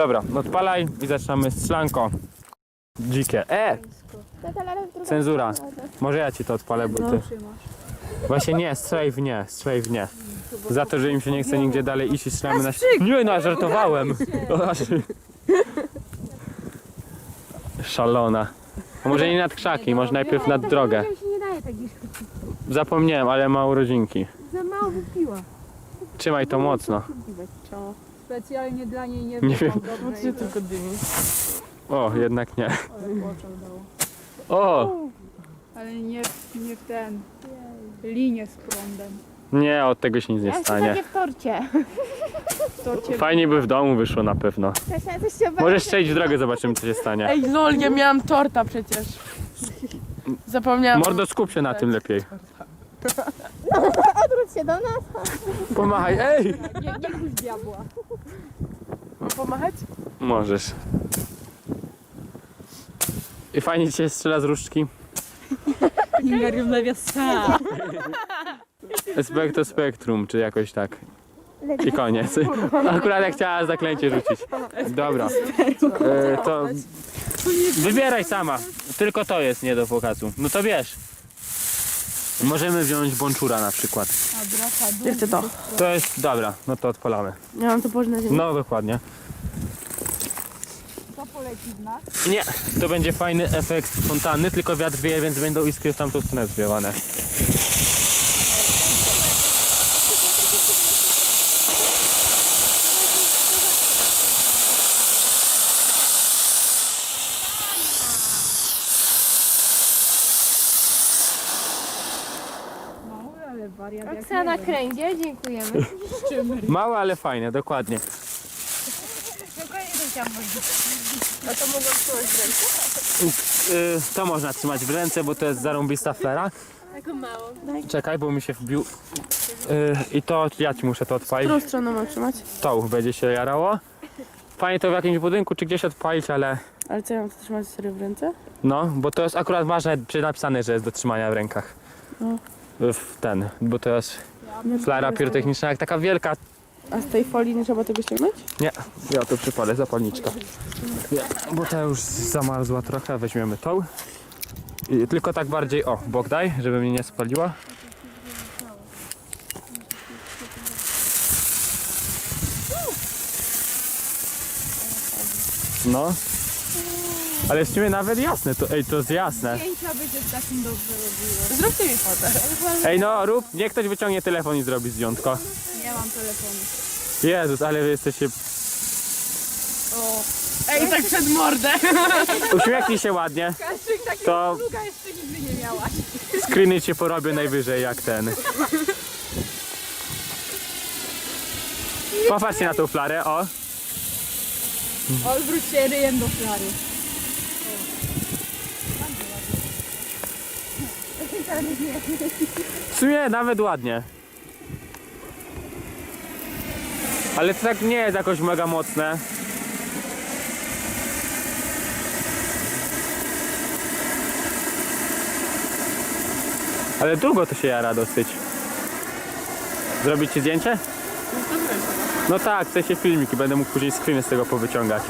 Dobra, odpalaj i zaczynamy strzelanko. Dzikie. E! Cenzura. Może ja ci to odpalę, bo ty... Właśnie nie, strzelaj w nie, strzelaj w nie. Za to, że im się nie chce nigdzie dalej iść i strzelamy na... Nie no, żartowałem. Szalona. A może nie nad krzaki, może najpierw nad drogę. się nie daje tak gdzieś. Zapomniałem, ale ma urodzinki. Za mało wypiła. Trzymaj to mocno. Specjalnie dla niej nie Nie wiem. Gdzie tylko dymi? O, jednak nie. Ale pociąg dał. O! Ale nie, nie w ten. Linię z prądem. Nie, od tego się nic nie stanie. w torcie. To cię Fajnie by w domu wyszło na pewno. Kasia, coś się Możesz strzelić w drogę, zobaczymy co się stanie. Ej, lol, ja miałam torta przecież. Zapomniałam. Mordo, skup się na tym lepiej. Odwróć się do nas. Pomachaj, ej! nie, nie diabła. Pomachać? Możesz. I fajnie ci się strzela z różdżki. Ingarium Leviosa. Spectro Spectrum, czy jakoś tak. I koniec. Akurat jak chciała zaklęcie rzucić. Dobra. E, to wybieraj sama. Tylko to jest nie do pokazu. No to wiesz. Możemy wziąć bączura na przykład. Chcę to. To jest, dobra, no to odpalamy. Ja mam to położyć na ziemi. No dokładnie. To poleci w nas. Nie, to będzie fajny efekt fontanny, tylko wiatr wieje, więc będą iskry w tamtą stronę zwiewane. Wariat jak Oksana nie wiem. krędzie, dziękujemy. Małe, ale fajne, dokładnie. A to mogę trzymać w ręce? Y, to można trzymać w ręce, bo to jest zarąbista flera. Taką małą. Czekaj, bo mi się wbił. Y, I to ja ci muszę to odpalić. Którą stroną mam trzymać? To będzie się jarało. Fajnie to w jakimś budynku czy gdzieś odpalić, ale Ale co ja mam to trzymać serio w ręce? no, bo to jest akurat ważne, przy- napisane, że jest do trzymania w rękach. No. W ten, bo to jest flara pirotechniczna, jak taka wielka. A z tej folii nie trzeba tego ściągnąć? Nie, ja to przypalę, zapalniczka. Nie, bo ta już zamarzła trochę, weźmiemy tą. I tylko tak bardziej, o, bok daj, żeby mnie nie spaliła. No. Ale w sumie nawet jasne, to, ej, to jest jasne. Zdjęcia by się z takim dobrze robiło. Zróbcie mi fotę. Ej, no rób, niech ktoś wyciągnie telefon i zrobi zdjątko. Nie mam telefonu. Jezus, ale wy jesteście... O, Ej, tak przed mordę. Uśmiechnij się ładnie, takiego to druga jeszcze nigdy nie miałaś. screeny cię porobię najwyżej jak ten. Popatrzcie na tą flarę, o. Odwróć się ryjem do flary. W sumie nawet ładnie. Ale to tak nie jest jakoś mega mocne. Ale długo to się jara dosyć. Zrobić ci zdjęcie? No tak, w sensie filmiki, będę mógł później screeny z tego powyciągać.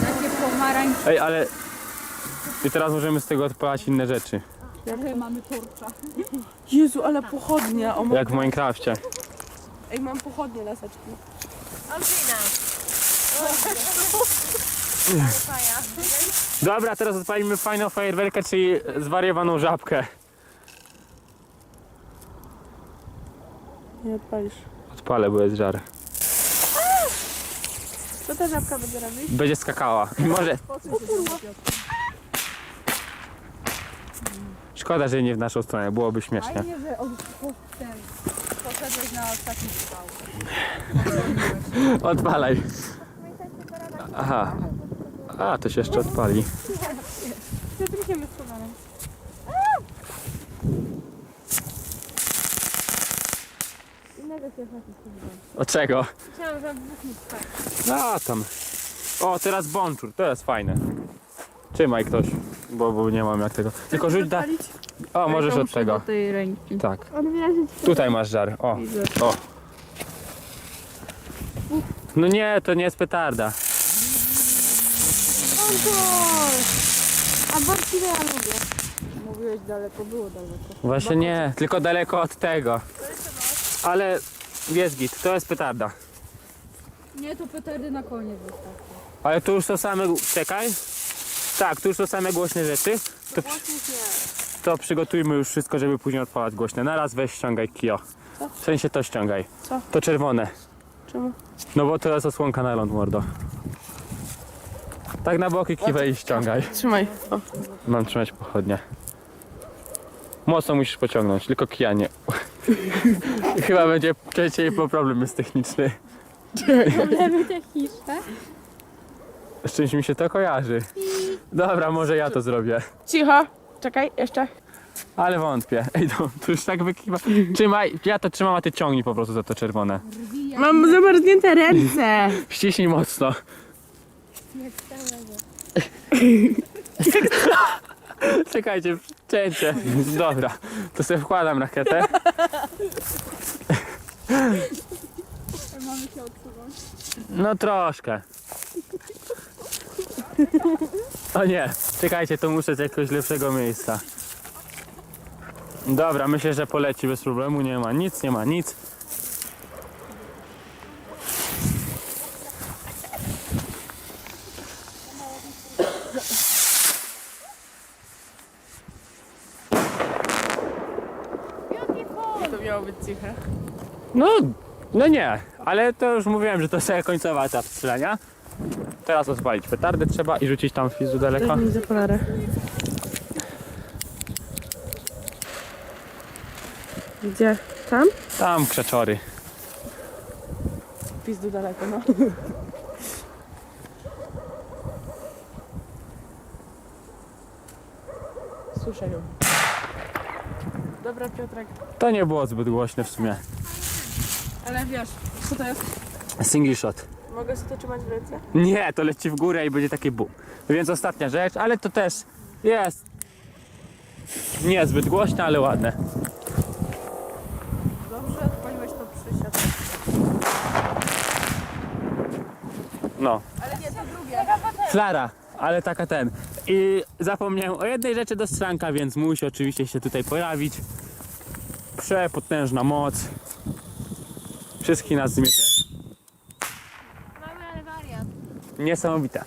Takie pomarańcz. Ej, ale... I teraz możemy z tego odpalać inne rzeczy. Jakie mamy torcza. Jezu, ale pochodnia. O. Jak w Minecrafcie. Ej, mam pochodnie laseczki. Olbrzyna. Dobra, teraz odpalimy fajną fajerwerkę, czyli zwariowaną żabkę. Nie odpalisz. Odpalę, bo jest żar. Co ta żabka będzie robić? Będzie skakała. Może. Szkoda, że nie w naszą stronę, byłoby śmiesznie. Fajnie, że od, po, ten, poszedłeś na ostatni strzał. Odpalaj. Aha. A, to się jeszcze odpali. Zatrysiemy z kamerą. Innego się. Od czego? Chciałam, że wybuchnie A, tam. O, teraz bączur, to jest fajne. Trzymaj ktoś, bo, bo nie mam jak tego. Tylko rzuć da... O, możesz od tego. Do tej ręki. Tak. Tutaj masz żar. O, Widzę. o. No nie, to nie jest petarda. A borciny ja lubię. Mówiłeś daleko, było daleko. Właśnie nie, tylko daleko od tego. Ale jest git, to jest petarda. Nie, to petardy na koniec wystarczy. Ale tu już są same. Czekaj. Tak, tu już są same głośne rzeczy. To, to przygotujmy już wszystko, żeby później odpalać głośne. Na raz weź ściągaj kio. W sensie to ściągaj. Co? To czerwone. Czemu? No bo to jest osłonka na ląd, mordo. Tak na boki kiwaj i ściągaj. Trzymaj. O. Mam trzymać pochodnie. Mocno musisz pociągnąć, tylko kija nie. Chyba będzie przecież po problem jest techniczny. Problemy techniczne. Z czymś mi się to kojarzy. Dobra, może ja to zrobię. Cicho. Czekaj, jeszcze. Ale wątpię. Ej, no, to już tak wykiwa. Trzymaj, ja to trzymam, a ty ciągnij po prostu za to czerwone. Mam zamarznięte ręce. Ściśnij mocno. Czekajcie, cięcie. Dobra, to sobie wkładam rakietę. Mamy się odsuwać. No troszkę. O nie, czekajcie, to muszę z jakiegoś lepszego miejsca. Dobra, myślę, że poleci bez problemu, nie ma nic, nie ma nic. To miało być ciche. No, no nie, ale to już mówiłem, że to jest końcowa etap strzelania. Teraz odpalić petardy trzeba i rzucić tam daleko. Daj mi za polarę. Gdzie? Tam? Tam krzeczory. Pizdu daleko, no. Słyszę ją. Dobra, Piotrek. To nie było zbyt głośne w sumie. Ale wiesz, co to jest? Single shot. Mogę sobie to trzymać w ręce? Nie, to leci w górę i będzie taki bum. Więc ostatnia rzecz, ale to też jest niezbyt głośne, ale ładne. Dobrze, odpaliłeś to przysiad. No. Ale nie, to drugie. Flara, ale taka ten. I zapomniałem o jednej rzeczy do stranka, więc musi oczywiście się tutaj pojawić. Przepotężna moc. Wszystkich nas zmiecie. Mamy ale wariat. Niesamowite.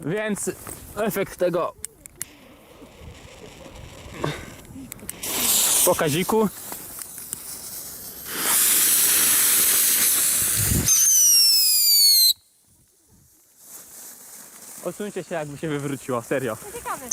Więc efekt tego pokaziku Odsuńcie się jakby się wywróciło, serio. Ciekawe.